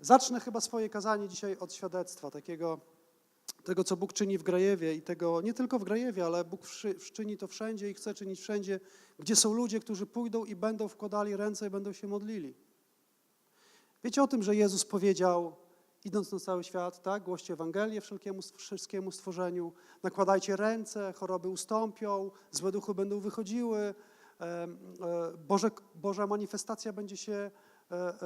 Zacznę chyba swoje kazanie dzisiaj od świadectwa, takiego, tego, co Bóg czyni w Grajewie i tego nie tylko w Grajewie, ale Bóg czyni to wszędzie i chce czynić wszędzie, gdzie są ludzie, którzy pójdą i będą wkładali ręce i będą się modlili. Wiecie o tym, że Jezus powiedział, idąc na cały świat, tak, głoście Ewangelię wszelkiemu, wszystkiemu stworzeniu, nakładajcie ręce, choroby ustąpią, złe duchy będą wychodziły, e, Boże, Boża manifestacja będzie się,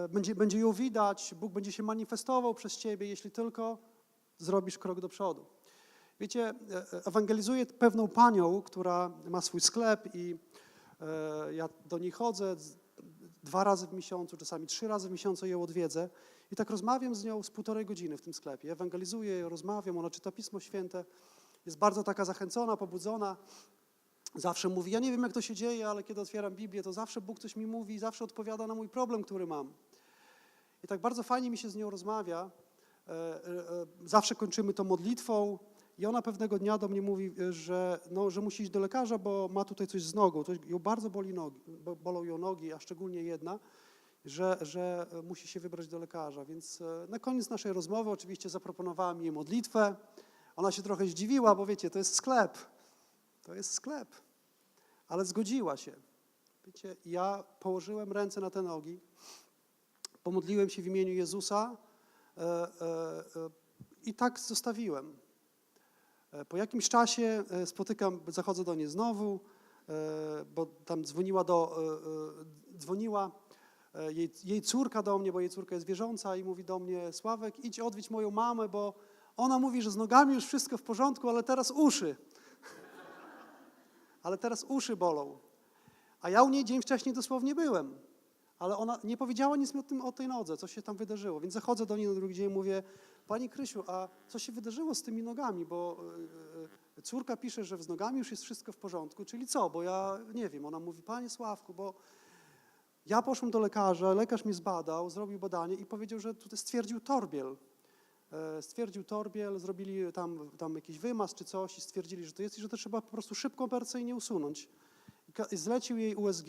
będzie, będzie ją widać, Bóg będzie się manifestował przez ciebie, jeśli tylko zrobisz krok do przodu. Wiecie, e, e, ewangelizuję pewną panią, która ma swój sklep i e, ja do niej chodzę dwa razy w miesiącu, czasami trzy razy w miesiącu ją odwiedzę i tak rozmawiam z nią z półtorej godziny w tym sklepie. Ewangelizuję, rozmawiam, ona czyta Pismo Święte, jest bardzo taka zachęcona, pobudzona. Zawsze mówi, ja nie wiem jak to się dzieje, ale kiedy otwieram Biblię, to zawsze Bóg coś mi mówi i zawsze odpowiada na mój problem, który mam. I tak bardzo fajnie mi się z nią rozmawia. E, e, e, Zawsze kończymy to modlitwą i ona pewnego dnia do mnie mówi, że, no, że musi iść do lekarza, bo ma tutaj coś z nogą. To ją bardzo boli nogi, bo- bolą ją nogi, a szczególnie jedna, że, że musi się wybrać do lekarza. Więc na koniec naszej rozmowy oczywiście zaproponowałem jej modlitwę. Ona się trochę zdziwiła, bo wiecie, to jest sklep. To jest sklep. Ale zgodziła się. Wiecie, ja położyłem ręce na te nogi, pomodliłem się w imieniu Jezusa e, e, e, i tak zostawiłem. E, Po jakimś czasie e, spotykam, zachodzę do niej znowu, bo tam dzwoniła do, dzwoniła jej, jej córka do mnie, bo jej córka jest wierząca i mówi do mnie, Sławek, idź odwiedź moją mamę, bo ona mówi, że z nogami już wszystko w porządku, ale teraz uszy. Ale teraz uszy bolą. A ja u niej dzień wcześniej dosłownie byłem. Ale ona nie powiedziała nic mi o, tym, o tej nodze, co się tam wydarzyło. Więc zachodzę do niej na drugi dzień i mówię, Pani Krysiu, a co się wydarzyło z tymi nogami? Bo e, córka pisze, że z nogami już jest wszystko w porządku. Czyli co? Bo ja nie wiem. Ona mówi, Panie Sławku, bo ja poszłem do lekarza, lekarz mnie zbadał, zrobił badanie i powiedział, że tutaj stwierdził torbiel. E, Stwierdził torbiel, zrobili tam, tam jakiś wymaz czy coś i stwierdzili, że to jest i że to trzeba po prostu szybko, operacyjnie usunąć. I zlecił jej USG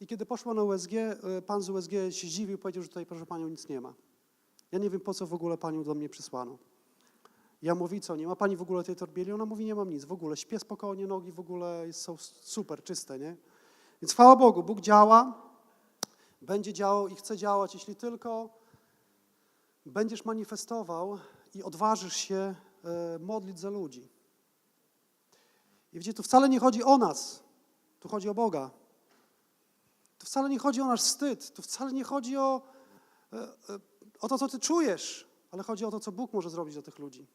i kiedy poszła na USG, e, pan z USG się zdziwił, powiedział, że tutaj proszę panią nic nie ma. Ja nie wiem po co w ogóle panią do mnie przysłano. Ja mówię, co, nie ma pani w ogóle tej torbieli? Ona mówi, nie mam nic, w ogóle śpię spokojnie, nogi w ogóle są super, czyste, nie? Więc chwała Bogu, Bóg działa, będzie działał i chce działać, jeśli tylko będziesz manifestował i odważysz się e, modlić za ludzi. I wiecie, tu wcale nie chodzi o nas, tu chodzi o Boga. Tu wcale nie chodzi o nasz wstyd, tu wcale nie chodzi o, e, e, o to, co ty czujesz, ale chodzi o to, co Bóg może zrobić dla tych ludzi.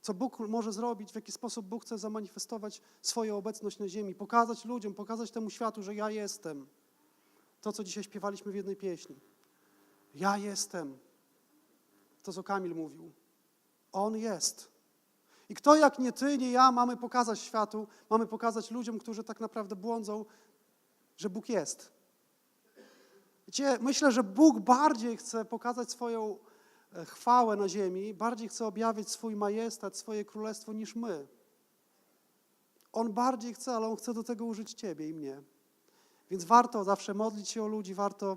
Co Bóg może zrobić, w jaki sposób Bóg chce zamanifestować swoją obecność na ziemi, pokazać ludziom, pokazać temu światu, że ja jestem. To, co dzisiaj śpiewaliśmy w jednej pieśni. Ja jestem. To, co Kamil mówił. On jest. I kto jak nie ty, nie ja mamy pokazać światu, mamy pokazać ludziom, którzy tak naprawdę błądzą, że Bóg jest. Wiecie, myślę, że Bóg bardziej chce pokazać swoją e, chwałę na ziemi, bardziej chce objawić swój majestat, swoje królestwo niż my. On bardziej chce, ale On chce do tego użyć Ciebie i mnie. Więc warto zawsze modlić się o ludzi, warto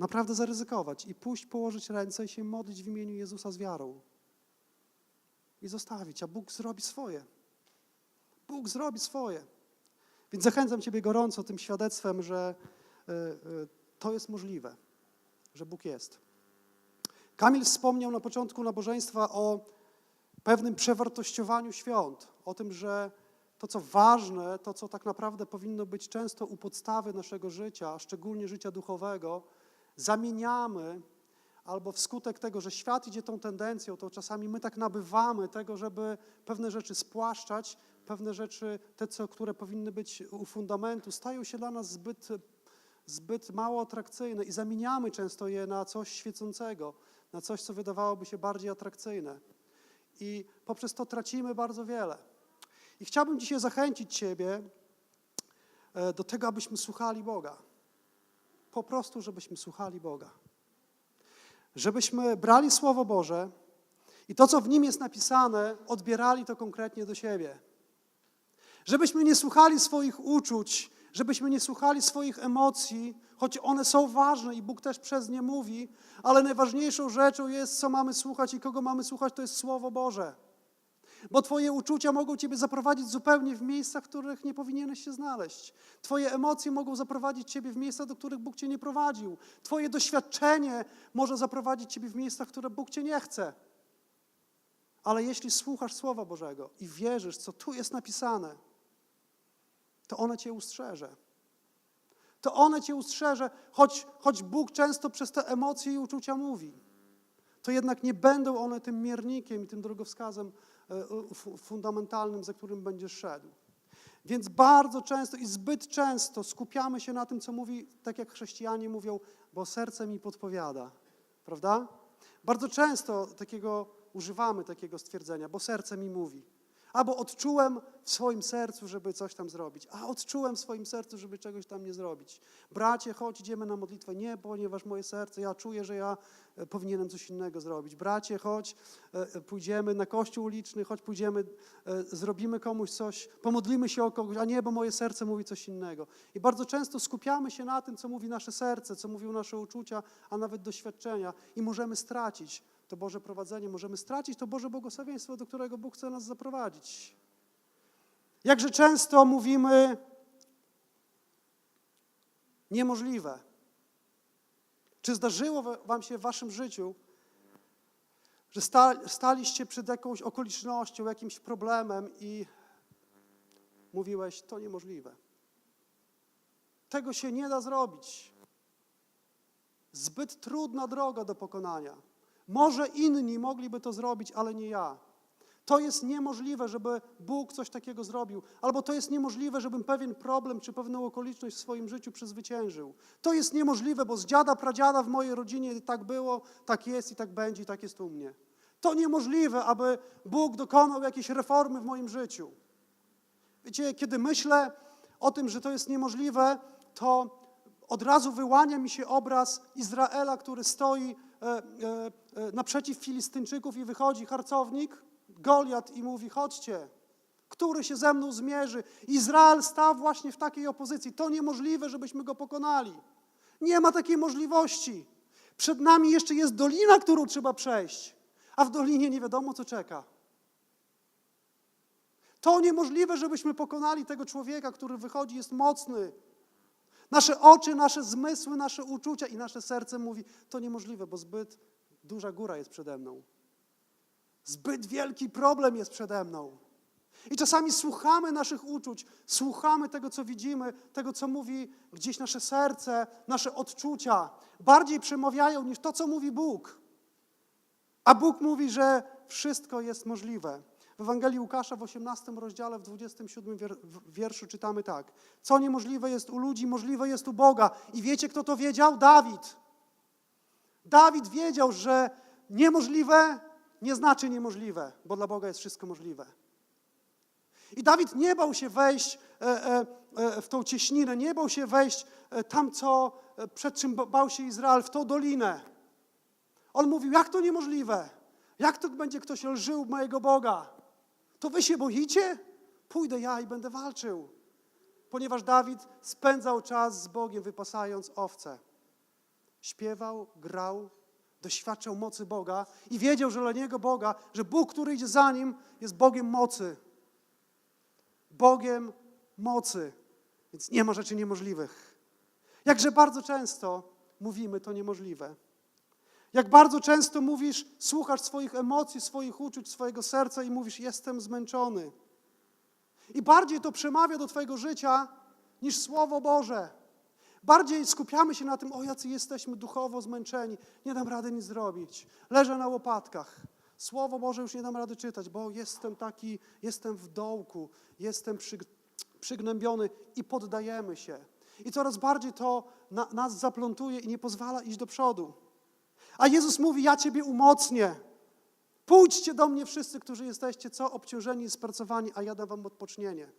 naprawdę zaryzykować i pójść, położyć ręce i się modlić w imieniu Jezusa z wiarą. I zostawić, a Bóg zrobi swoje. Bóg zrobi swoje. Więc zachęcam Ciebie gorąco tym świadectwem, że y, y, to jest możliwe, że Bóg jest. Kamil wspomniał na początku nabożeństwa o pewnym przewartościowaniu świąt, o tym, że to, co ważne, to, co tak naprawdę powinno być często u podstawy naszego życia, szczególnie życia duchowego, zamieniamy albo wskutek tego, że świat idzie tą tendencją, to czasami my tak nabywamy tego, żeby pewne rzeczy spłaszczać, pewne rzeczy, te, co, które powinny być u fundamentu, stają się dla nas zbyt, zbyt mało atrakcyjne i zamieniamy często je na coś świecącego, na coś, co wydawałoby się bardziej atrakcyjne. I poprzez to tracimy bardzo wiele. I chciałbym dzisiaj zachęcić Ciebie e, do tego, abyśmy słuchali Boga. Po prostu, żebyśmy słuchali Boga. Żebyśmy brali Słowo Boże i to, co w nim jest napisane, odbierali to konkretnie do siebie. Żebyśmy nie słuchali swoich uczuć, żebyśmy nie słuchali swoich emocji, choć one są ważne i Bóg też przez nie mówi, ale najważniejszą rzeczą jest, co mamy słuchać i kogo mamy słuchać, to jest Słowo Boże. Bo Twoje uczucia mogą Ciebie zaprowadzić zupełnie w miejsca, w których nie powinieneś się znaleźć. Twoje emocje mogą zaprowadzić Ciebie w miejsca, do których Bóg Cię nie prowadził. Twoje doświadczenie może zaprowadzić Ciebie w miejsca, w które Bóg Cię nie chce. Ale jeśli słuchasz Słowa Bożego i wierzysz, co tu jest napisane, to one Cię ustrzeże. To one Cię ustrzeże, choć, choć Bóg często przez te emocje i uczucia mówi. To jednak nie będą one tym miernikiem i tym drogowskazem fundamentalnym, za którym będziesz szedł. Więc bardzo często i zbyt często skupiamy się na tym, co mówi, tak jak chrześcijanie mówią, bo serce mi podpowiada. Prawda? Bardzo często takiego używamy takiego stwierdzenia, bo serce mi mówi. Albo odczułem w swoim sercu, żeby coś tam zrobić, a odczułem w swoim sercu, żeby czegoś tam nie zrobić. Bracie, chodź, idziemy na modlitwę. Nie, ponieważ moje serce, ja czuję, że ja e, powinienem coś innego zrobić. Bracie, chodź, e, e, pójdziemy na kościół uliczny, chodź, pójdziemy, zrobimy komuś coś, pomodlimy się o kogoś, a nie, bo moje serce mówi coś innego. I bardzo często skupiamy się na tym, co mówi nasze serce, co mówią nasze uczucia, a nawet doświadczenia i możemy stracić to Boże prowadzenie, możemy stracić to Boże błogosławieństwo, do którego Bóg chce nas zaprowadzić. Jakże często mówimy niemożliwe. Czy zdarzyło wa- Wam się w Waszym życiu, że sta, staliście przed jakąś okolicznością, jakimś problemem i mówiłeś, to niemożliwe. Tego się nie da zrobić. Zbyt trudna droga do pokonania. Może inni mogliby to zrobić, ale nie ja. To jest niemożliwe, żeby Bóg coś takiego zrobił, albo to jest niemożliwe, żebym pewien problem czy pewną okoliczność w swoim życiu przezwyciężył. To jest niemożliwe, bo z dziada, pradziada w mojej rodzinie tak było, tak jest i tak będzie i tak jest u mnie. To niemożliwe, aby Bóg dokonał jakiejś reformy w moim życiu. Wiecie, kiedy myślę o tym, że to jest niemożliwe, to od razu wyłania mi się obraz Izraela, który stoi e, e, e, naprzeciw Filistynczyków i wychodzi harcownik, Goliat i mówi, chodźcie, który się ze mną zmierzy. Izrael stał właśnie w takiej opozycji. To niemożliwe, żebyśmy go pokonali. Nie ma takiej możliwości. Przed nami jeszcze jest dolina, którą trzeba przejść, a w dolinie nie wiadomo, co czeka. To niemożliwe, żebyśmy pokonali tego człowieka, który wychodzi, jest mocny. Nasze oczy, nasze zmysły, nasze uczucia i nasze serce mówi, to niemożliwe, bo zbyt duża góra jest przede mną. Zbyt wielki problem jest przede mną. I czasami słuchamy naszych uczuć, słuchamy tego, co widzimy, tego, co mówi gdzieś nasze serce, nasze odczucia. Bardziej przemawiają niż to, co mówi Bóg. A Bóg mówi, że wszystko jest możliwe. W Ewangelii Łukasza w 18 rozdziale, w 27 wier- w- wierszu czytamy tak. Co niemożliwe jest u ludzi, możliwe jest u Boga. I wiecie, kto to wiedział? Dawid. Dawid wiedział, że niemożliwe nie znaczy niemożliwe, bo dla Boga jest wszystko możliwe. I Dawid nie bał się wejść e, e, e, w tą cieśninę, nie bał się wejść tam, co, przed czym ba- bał się Izrael, w tą dolinę. On mówił, jak to niemożliwe? Jak to będzie ktoś lżył mojego Boga? To wy się boicie? Pójdę ja i będę walczył. Ponieważ Dawid spędzał czas z Bogiem, wypasając owce. Śpiewał, grał, doświadczał mocy Boga i wiedział, że dla niego Boga, że Bóg, który idzie za nim, jest Bogiem mocy. Bogiem mocy. Więc nie ma rzeczy niemożliwych. Jakże bardzo często mówimy to niemożliwe. Jak bardzo często mówisz, słuchasz swoich emocji, swoich uczuć, swojego serca i mówisz, jestem zmęczony. I bardziej to przemawia do Twojego życia niż Słowo Boże. Bardziej skupiamy się na tym, o jacy jesteśmy duchowo zmęczeni, nie dam rady nic zrobić, leżę na łopatkach. Słowo Boże już nie dam rady czytać, bo jestem taki, jestem w dołku, jestem przy, przygnębiony i poddajemy się. I coraz bardziej to na, nas zaplątuje i nie pozwala iść do przodu. A Jezus mówi: Ja Ciebie umocnię. Pójdźcie do mnie wszyscy, którzy jesteście co obciążeni i spracowani, a ja dam Wam odpocznienie.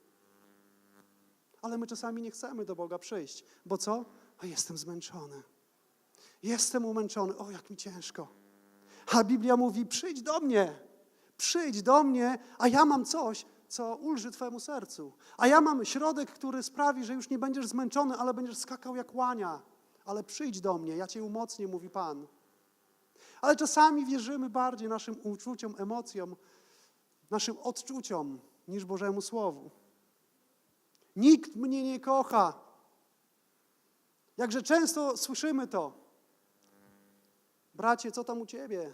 Ale my czasami nie chcemy do Boga przyjść, bo co? A jestem zmęczony. Jestem umęczony. O, jak mi ciężko. A Biblia mówi: Przyjdź do mnie. Przyjdź do mnie, a ja mam coś, co ulży Twojemu sercu. A ja mam środek, który sprawi, że już nie będziesz zmęczony, ale będziesz skakał jak łania. Ale przyjdź do mnie, ja Cię umocnię, mówi Pan. Ale czasami wierzymy bardziej naszym uczuciom, emocjom, naszym odczuciom niż Bożemu Słowu. Nikt mnie nie kocha. Jakże często słyszymy to. Bracie, co tam u ciebie?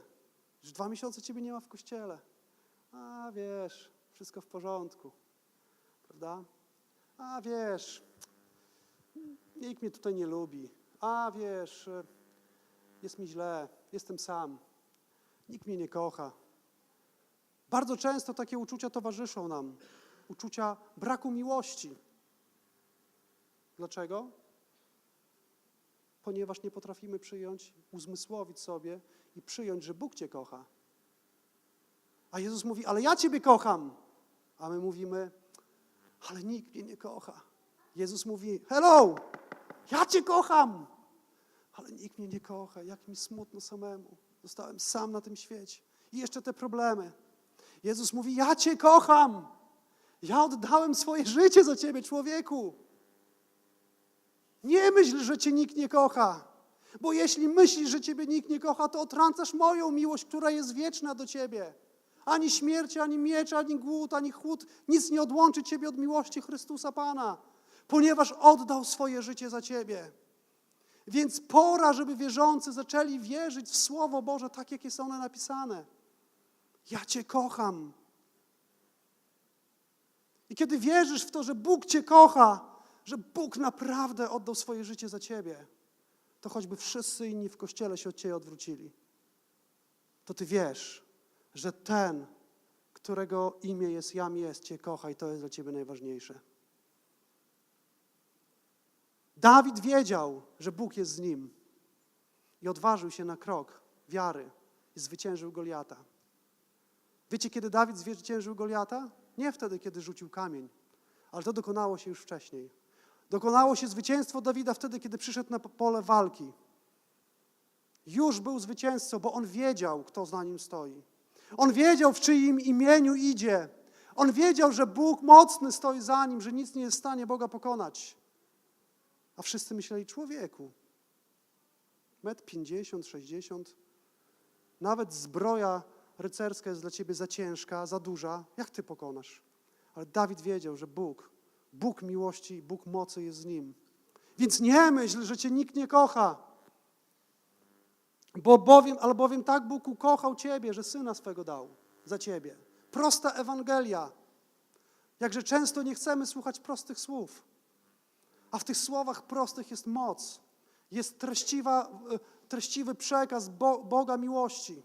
Już dwa miesiące ciebie nie ma w kościele. A wiesz, wszystko w porządku. Prawda? A wiesz, nikt mnie tutaj nie lubi. A wiesz, jest mi źle, jestem sam. Nikt mnie nie kocha. Bardzo często takie uczucia towarzyszą nam. Uczucia braku miłości. Dlaczego? Ponieważ nie potrafimy przyjąć, uzmysłowić sobie i przyjąć, że Bóg Cię kocha. A Jezus mówi, ale ja Ciebie kocham. A my mówimy, ale nikt mnie nie kocha. Jezus mówi, hello, ja Cię kocham. Ale nikt mnie nie kocha, jak mi smutno samemu. Zostałem sam na tym świecie. I jeszcze te problemy. Jezus mówi, ja Cię kocham. Ja oddałem swoje życie za Ciebie, człowieku. Nie myśl, że Cię nikt nie kocha. Bo jeśli myślisz, że Ciebie nikt nie kocha, to otrącasz moją miłość, która jest wieczna do Ciebie. Ani śmierć, ani miecz, ani głód, ani chłód, nic nie odłączy Ciebie od miłości Chrystusa Pana, ponieważ oddał swoje życie za Ciebie. Więc pora, żeby wierzący zaczęli wierzyć w Słowo Boże tak, jak jest one napisane. Ja Cię kocham. I kiedy wierzysz w to, że Bóg Cię kocha, że Bóg naprawdę oddał swoje życie za Ciebie, to choćby wszyscy inni w kościele się od Ciebie odwrócili, to Ty wiesz, że ten, którego imię jest Jam jest, Cię kocha i to jest dla Ciebie najważniejsze. Dawid wiedział, że Bóg jest z nim i odważył się na krok wiary i zwyciężył Goliata. Wiecie, kiedy Dawid zwyciężył Goliata? Nie wtedy, kiedy rzucił kamień, ale to dokonało się już wcześniej. Dokonało się zwycięstwo Dawida wtedy, kiedy przyszedł na pole walki. Już był zwycięzcą, bo on wiedział, kto za nim stoi. On wiedział, w czyim imieniu idzie. On wiedział, że Bóg mocny stoi za nim, że nic nie jest w stanie Boga pokonać. A wszyscy myśleli, człowieku, metr pięćdziesiąt, sześćdziesiąt, nawet zbroja rycerska jest dla ciebie za ciężka, za duża, jak ty pokonasz? Ale Dawid wiedział, że Bóg, Bóg miłości, Bóg mocy jest z nim. Więc nie myśl, że cię nikt nie kocha. Bo bowiem, albowiem tak Bóg ukochał ciebie, że syna swego dał za ciebie. Prosta Ewangelia. Jakże często nie chcemy słuchać prostych słów. A w tych słowach prostych jest moc. Jest treściwa, treściwy przekaz Bo, Boga miłości.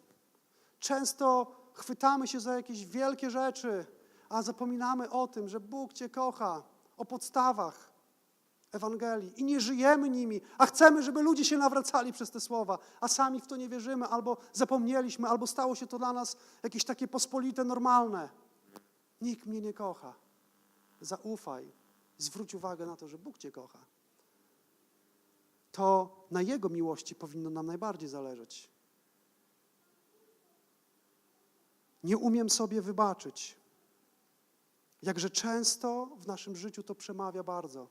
Często chwytamy się za jakieś wielkie rzeczy, a zapominamy o tym, że Bóg Cię kocha, o podstawach Ewangelii i nie żyjemy nimi, a chcemy, żeby ludzie się nawracali przez te słowa, a sami w to nie wierzymy, albo zapomnieliśmy, albo stało się to dla nas jakieś takie pospolite, normalne. Nikt mnie nie kocha. Zaufaj, zwróć uwagę na to, że Bóg Cię kocha. To na Jego miłości powinno nam najbardziej zależeć. Nie umiem sobie wybaczyć. Jakże często w naszym życiu to przemawia bardzo.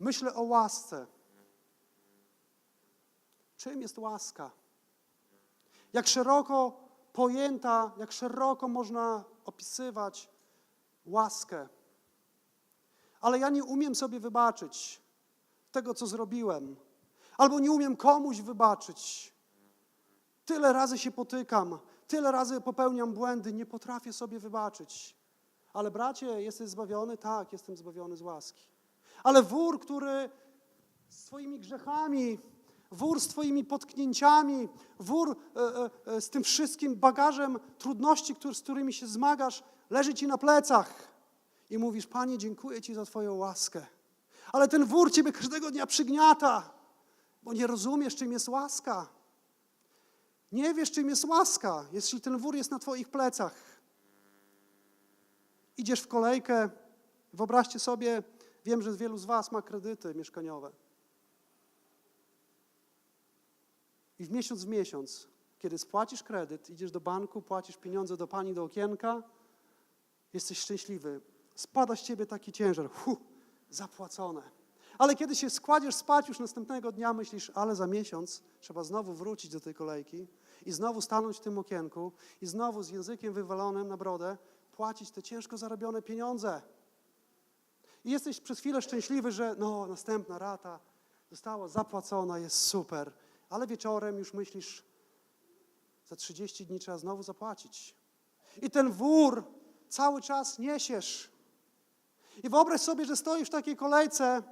Myślę o łasce. Czym jest łaska? Jak szeroko pojęta, jak szeroko można opisywać łaskę. Ale ja nie umiem sobie wybaczyć tego, co zrobiłem, albo nie umiem komuś wybaczyć. Tyle razy się potykam, tyle razy popełniam błędy, nie potrafię sobie wybaczyć. Ale bracie, jesteś zbawiony? Tak, jestem zbawiony z łaski. Ale wór, który swoimi grzechami, wór z Twoimi potknięciami, wór e, e, e, z tym wszystkim bagażem trudności, z którymi się zmagasz, leży Ci na plecach. I mówisz, Panie, dziękuję Ci za Twoją łaskę. Ale ten wór Ciebie każdego dnia przygniata, bo nie rozumiesz, czym jest łaska. Nie wiesz, czym jest łaska, jeśli ten wór jest na Twoich plecach. Idziesz w kolejkę, wyobraźcie sobie, wiem, że wielu z Was ma kredyty mieszkaniowe. I w miesiąc w miesiąc kiedy spłacisz kredyt, idziesz do banku, płacisz pieniądze do pani do okienka, jesteś szczęśliwy. Spada z ciebie taki ciężar. Hu, zapłacone. Ale kiedy się składziesz spać już następnego dnia, myślisz, ale za miesiąc trzeba znowu wrócić do tej kolejki i znowu stanąć w tym okienku i znowu z językiem wywalonym na brodę płacić te ciężko zarobione pieniądze. I jesteś przez chwilę szczęśliwy, że no, następna rata została zapłacona, jest super. Ale wieczorem już myślisz, za 30 dni trzeba znowu zapłacić. I ten wór cały czas niesiesz. I wyobraź sobie, że stoisz w takiej kolejce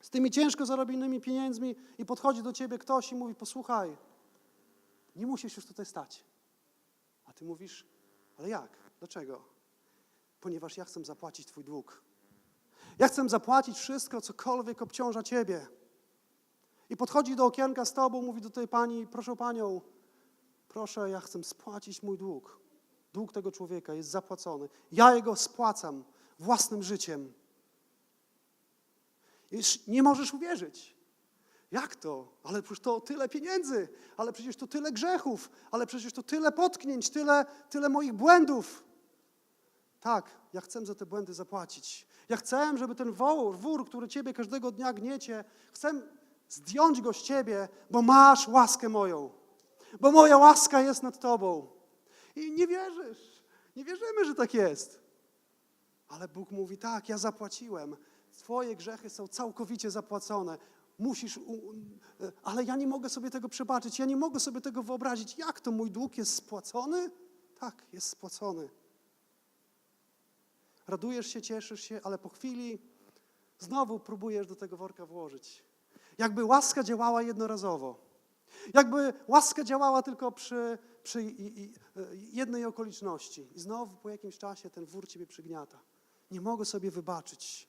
z tymi ciężko zarobionymi pieniędzmi i podchodzi do ciebie ktoś i mówi: Posłuchaj, nie musisz już tutaj stać. A ty mówisz: Ale jak? Dlaczego? Ponieważ ja chcę zapłacić Twój dług. Ja chcę zapłacić wszystko, cokolwiek obciąża Ciebie. I podchodzi do okienka z Tobą, mówi do tej pani: Proszę Panią, proszę, ja chcę spłacić mój dług. Dług tego człowieka jest zapłacony. Ja jego spłacam własnym życiem. Już nie możesz uwierzyć. Jak to? Ale przecież to tyle pieniędzy, ale przecież to tyle grzechów, ale przecież to tyle potknięć, tyle, tyle moich błędów. Tak, ja chcę za te błędy zapłacić. Ja chcę, żeby ten wór, wór, który ciebie każdego dnia gniecie, chcę zdjąć go z ciebie, bo masz łaskę moją. Bo moja łaska jest nad tobą. I nie wierzysz. Nie wierzymy, że tak jest. Ale Bóg mówi: Tak, ja zapłaciłem. Twoje grzechy są całkowicie zapłacone. Musisz, ale ja nie mogę sobie tego przebaczyć. Ja nie mogę sobie tego wyobrazić. Jak to mój dług jest spłacony? Tak, jest spłacony. Radujesz się, cieszysz się, ale po chwili znowu próbujesz do tego worka włożyć. Jakby łaska działała jednorazowo. Jakby łaska działała tylko przy, przy jednej okoliczności. I znowu po jakimś czasie ten wór ciebie przygniata. Nie mogę sobie wybaczyć.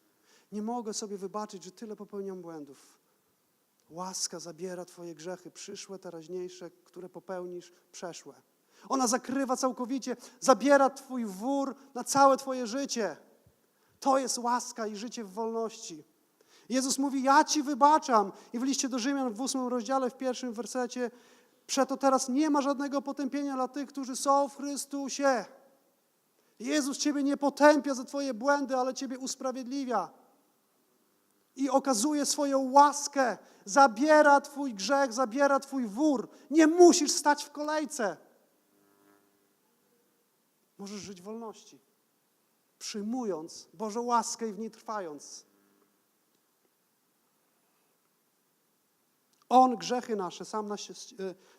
Nie mogę sobie wybaczyć, że tyle popełniam błędów. Łaska zabiera Twoje grzechy, przyszłe, teraźniejsze, które popełnisz, przeszłe. Ona zakrywa całkowicie, zabiera Twój wór na całe Twoje życie. To jest łaska i życie w wolności. Jezus mówi: Ja Ci wybaczam. I w liście do Rzymian w ósmym rozdziale, w pierwszym wersecie, przeto teraz nie ma żadnego potępienia dla tych, którzy są w Chrystusie. Jezus Ciebie nie potępia za Twoje błędy, ale Ciebie usprawiedliwia. I okazuje swoją łaskę, zabiera Twój grzech, zabiera Twój wór. Nie musisz stać w kolejce. Możesz żyć wolności, przyjmując Bożą łaskę i w niej trwając. On grzechy nasze sam na,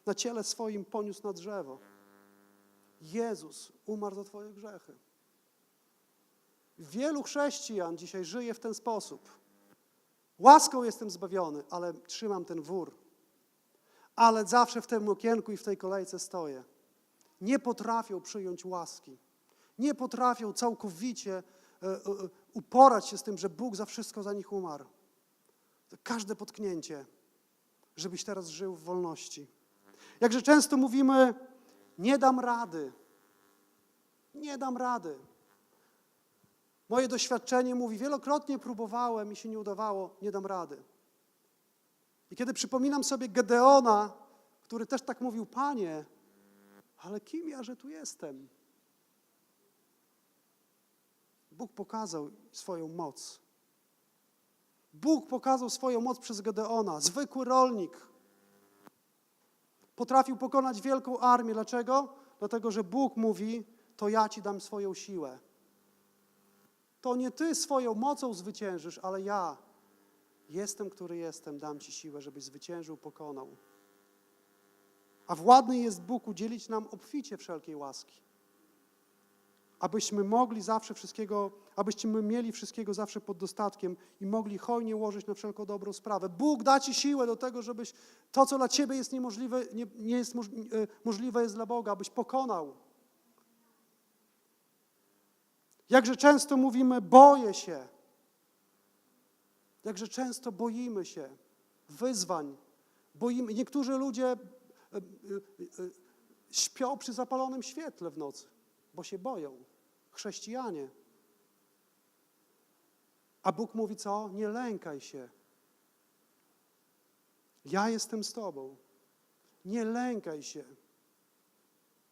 na ciele swoim poniósł na drzewo. Jezus umarł za Twoje grzechy. Wielu chrześcijan dzisiaj żyje w ten sposób. Łaską jestem zbawiony, ale trzymam ten wór. Ale zawsze w tym okienku i w tej kolejce stoję. Nie potrafią przyjąć łaski. Nie potrafią całkowicie e, e, uporać się z tym, że Bóg za wszystko za nich umarł. Każde potknięcie, żebyś teraz żył w wolności. Jakże często mówimy, nie dam rady. Nie dam rady. Moje doświadczenie mówi, wielokrotnie próbowałem i się nie udawało, nie dam rady. I kiedy przypominam sobie Gedeona, który też tak mówił, Panie, ale kim ja, że tu jestem? Bóg pokazał swoją moc. Bóg pokazał swoją moc przez Gedeona, zwykły rolnik. Potrafił pokonać wielką armię. Dlaczego? Dlatego, że Bóg mówi, to ja ci dam swoją siłę. To nie ty swoją mocą zwyciężysz, ale ja jestem, który jestem, dam ci siłę, żebyś zwyciężył, pokonał. A władny jest Bóg udzielić nam obficie wszelkiej łaski. Abyśmy mogli zawsze wszystkiego, abyśmy mieli wszystkiego zawsze pod dostatkiem i mogli hojnie łożyć na wszelką dobrą sprawę. Bóg da Ci siłę do tego, żebyś to, co dla Ciebie jest niemożliwe, nie, nie jest moż, możliwe jest dla Boga, abyś pokonał. Jakże często mówimy, boję się. Jakże często boimy się wyzwań. Boimy. Niektórzy ludzie e, e, e, śpią przy zapalonym świetle w nocy, bo się boją. Chrześcijanie. A Bóg mówi co? Nie lękaj się. Ja jestem z Tobą. Nie lękaj się.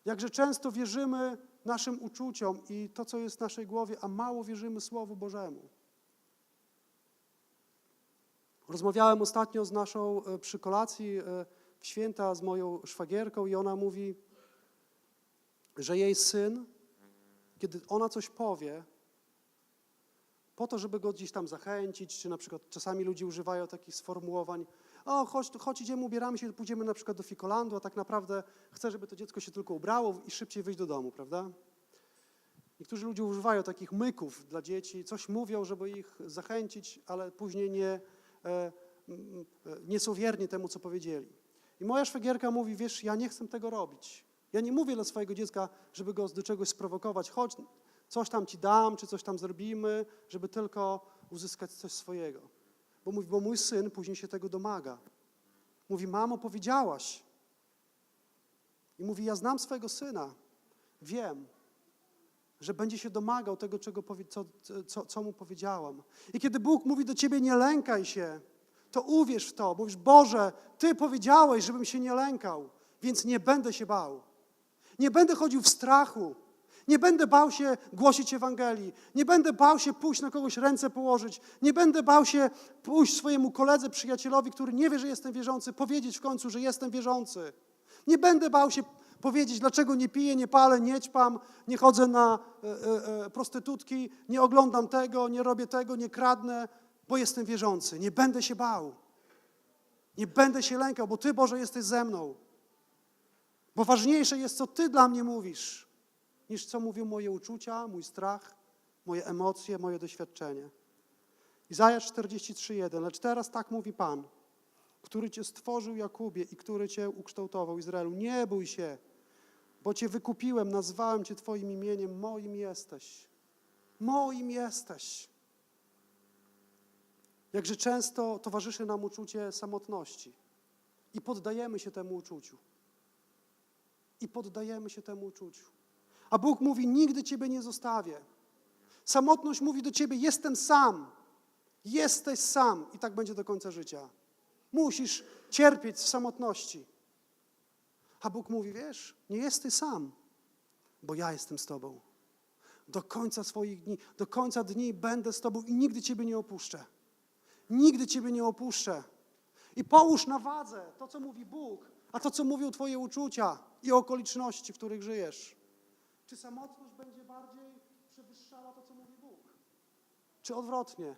Jakże często wierzymy naszym uczuciom i to, co jest w naszej głowie, a mało wierzymy Słowu Bożemu. Rozmawiałem ostatnio z naszą e, przy kolacji e, w święta z moją szwagierką i ona mówi, że jej syn, kiedy ona coś powie, po to, żeby go gdzieś tam zachęcić, czy na przykład czasami ludzie używają takich sformułowań, o, chodź, chodź idziemy, ubieramy się, pójdziemy na przykład do Fikolandu, a tak naprawdę chcę, żeby to dziecko się tylko ubrało i szybciej wyjść do domu, prawda? Niektórzy ludzie używają takich myków dla dzieci, coś mówią, żeby ich zachęcić, ale później nie, e, e, nie są wierni temu, co powiedzieli. I moja szwagierka mówi, wiesz, ja nie chcę tego robić. Ja nie mówię dla swojego dziecka, żeby go do czegoś sprowokować, chodź, coś tam ci dam, czy coś tam zrobimy, żeby tylko uzyskać coś swojego. Bo mówi, bo mój syn później się tego domaga. Mówi, mamo, powiedziałaś. I mówi, ja znam swojego syna, wiem, że będzie się domagał tego, czego, co, co, co mu powiedziałam. I kiedy Bóg mówi do ciebie, nie lękaj się, to uwierz w to. Mówisz, Boże, Ty powiedziałeś, żebym się nie lękał, więc nie będę się bał. Nie będę chodził w strachu. Nie będę bał się głosić Ewangelii. Nie będę bał się pójść na kogoś ręce położyć. Nie będę bał się pójść swojemu koledze, przyjacielowi, który nie wie, że jestem wierzący, powiedzieć w końcu, że jestem wierzący. Nie będę bał się powiedzieć, dlaczego nie piję, nie palę, nie ćpam, nie chodzę na e, e, e, prostytutki, nie oglądam tego, nie robię tego, nie kradnę, bo jestem wierzący. Nie będę się bał. Nie będę się lękał, bo Ty, Boże, jesteś ze mną. Bo ważniejsze jest, co Ty dla mnie mówisz, niż co mówią moje uczucia, mój strach, moje emocje, moje doświadczenie. Izajasz 43,1. Lecz teraz tak mówi Pan, który Cię stworzył, Jakubie, i który Cię ukształtował, Izraelu. Nie bój się, bo Cię wykupiłem, nazwałem Cię Twoim imieniem, moim jesteś. Moim jesteś. Jakże często towarzyszy nam uczucie samotności i poddajemy się temu uczuciu. I poddajemy się temu uczuciu. A Bóg mówi: Nigdy Ciebie nie zostawię. Samotność mówi do Ciebie: Jestem sam. Jesteś sam. I tak będzie do końca życia. Musisz cierpieć w samotności. A Bóg mówi: Wiesz, nie jesteś sam, bo ja jestem z Tobą. Do końca swoich dni, do końca dni będę z Tobą i nigdy Ciebie nie opuszczę. Nigdy Ciebie nie opuszczę. I połóż na wadze to, co mówi Bóg, a to, co mówią Twoje uczucia i okoliczności, w których żyjesz. Czy samotność będzie bardziej przewyższała to, co mówi Bóg? Czy odwrotnie?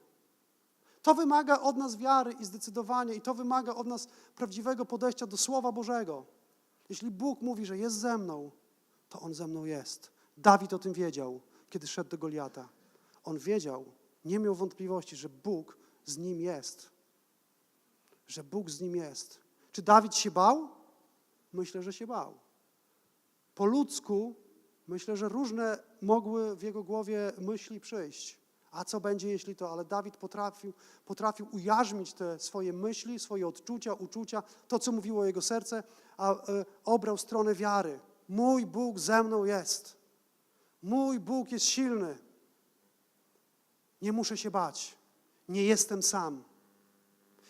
To wymaga od nas wiary i zdecydowania, i to wymaga od nas prawdziwego podejścia do Słowa Bożego. Jeśli Bóg mówi, że jest ze mną, to On ze mną jest. Dawid o tym wiedział, kiedy szedł do Goliata. On wiedział, nie miał wątpliwości, że Bóg z nim jest. Że Bóg z nim jest. Czy Dawid się bał? Myślę, że się bał. Po ludzku myślę, że różne mogły w jego głowie myśli przyjść. A co będzie, jeśli to? Ale Dawid potrafił, potrafił ujarzmić te swoje myśli, swoje odczucia, uczucia, to, co mówiło jego serce, a e, obrał stronę wiary. Mój Bóg ze mną jest. Mój Bóg jest silny. Nie muszę się bać. Nie jestem sam.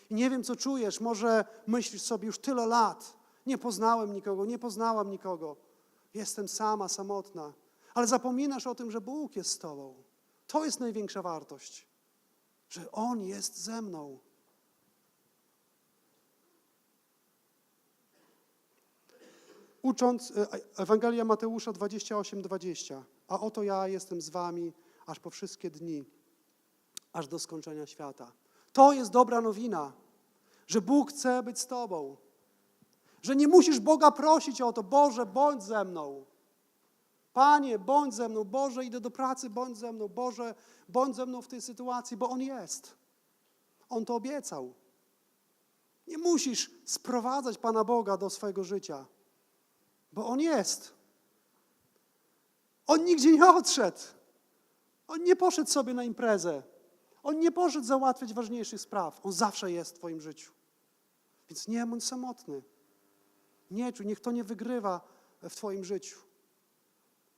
I nie wiem, co czujesz. Może myślisz sobie już tyle lat. Nie poznałem nikogo, nie poznałam nikogo. Jestem sama, samotna. Ale zapominasz o tym, że Bóg jest z tobą. To jest największa wartość. Że On jest ze mną. Ucząc e, Ewangelia Mateusza 28, 20. A oto ja jestem z wami aż po wszystkie dni, aż do skończenia świata. To jest dobra nowina, że Bóg chce być z tobą. Że nie musisz Boga prosić o to, Boże, bądź ze mną. Panie, bądź ze mną. Boże, idę do pracy, bądź ze mną. Boże, bądź ze mną w tej sytuacji, bo On jest. On to obiecał. Nie musisz sprowadzać Pana Boga do swojego życia, bo On jest. On nigdzie nie odszedł. On nie poszedł sobie na imprezę. On nie poszedł załatwiać ważniejszych spraw. On zawsze jest w Twoim życiu. Więc nie bądź samotny. Nie czuj, niech to nie wygrywa w Twoim życiu.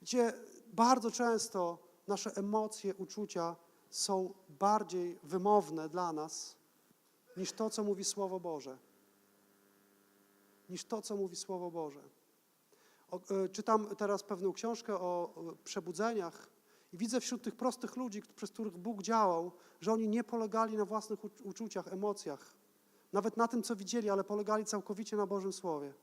Gdzie bardzo często nasze emocje, uczucia są bardziej wymowne dla nas niż to, co mówi Słowo Boże. Niż to, co mówi Słowo Boże. O, e, czytam teraz pewną książkę o przebudzeniach i widzę wśród tych prostych ludzi, przez których Bóg działał, że oni nie polegali na własnych ucz- uczuciach, emocjach, nawet na tym, co widzieli, ale polegali całkowicie na Bożym Słowie.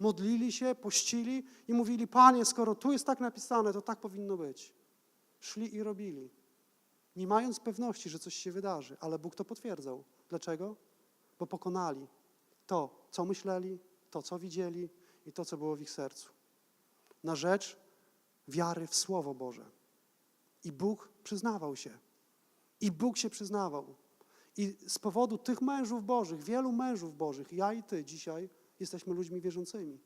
Modlili się, pościli i mówili: Panie, skoro tu jest tak napisane, to tak powinno być. Szli i robili, nie mając pewności, że coś się wydarzy, ale Bóg to potwierdzał. Dlaczego? Bo pokonali to, co myśleli, to, co widzieli i to, co było w ich sercu. Na rzecz wiary w Słowo Boże. I Bóg przyznawał się. I Bóg się przyznawał. I z powodu tych mężów Bożych, wielu mężów Bożych, ja i ty dzisiaj jesteśmy ludźmi wierzącymi.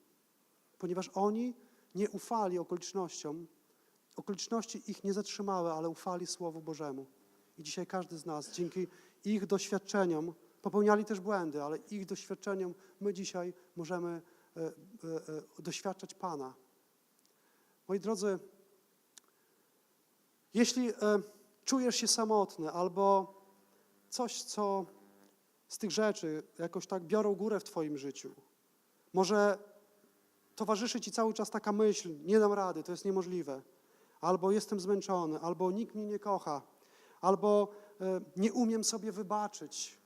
Ponieważ oni nie ufali okolicznościom, okoliczności ich nie zatrzymały, ale ufali Słowu Bożemu. I dzisiaj każdy z nas, dzięki ich doświadczeniom, popełniali też błędy, ale ich doświadczeniom my dzisiaj możemy e, e, e, doświadczać Pana. Moi drodzy, jeśli czujesz się samotny albo coś, co z tych rzeczy jakoś tak biorą górę w Twoim życiu, może towarzyszy Ci cały czas taka myśl, nie dam rady, to jest niemożliwe, albo jestem zmęczony, albo nikt mnie nie kocha, albo e, nie umiem sobie wybaczyć.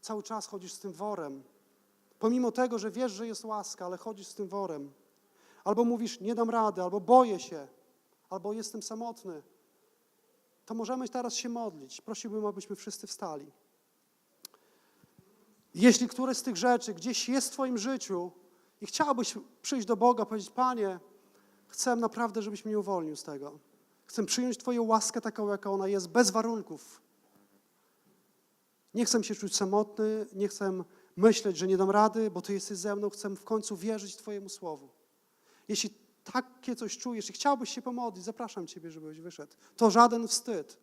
Cały czas chodzisz z tym worem. Pomimo tego, że wiesz, że jest łaska, ale chodzisz z tym worem. Albo mówisz, nie dam rady, albo boję się, albo jestem samotny. To możemy teraz się modlić. Prosiłbym, abyśmy wszyscy wstali. Jeśli któreś z tych rzeczy gdzieś jest w Twoim życiu i chciałbyś przyjść do Boga, powiedzieć, Panie, chcę naprawdę, żebyś mnie uwolnił z tego. Chcę przyjąć Twoją łaskę taką, jaka ona jest, bez warunków. Nie chcę się czuć samotny, nie chcę myśleć, że nie dam rady, bo Ty jesteś ze mną. Chcę w końcu wierzyć Twojemu słowu. Jeśli takie coś czujesz i chciałbyś się pomodlić, zapraszam Ciebie, żebyś wyszedł. To żaden wstyd.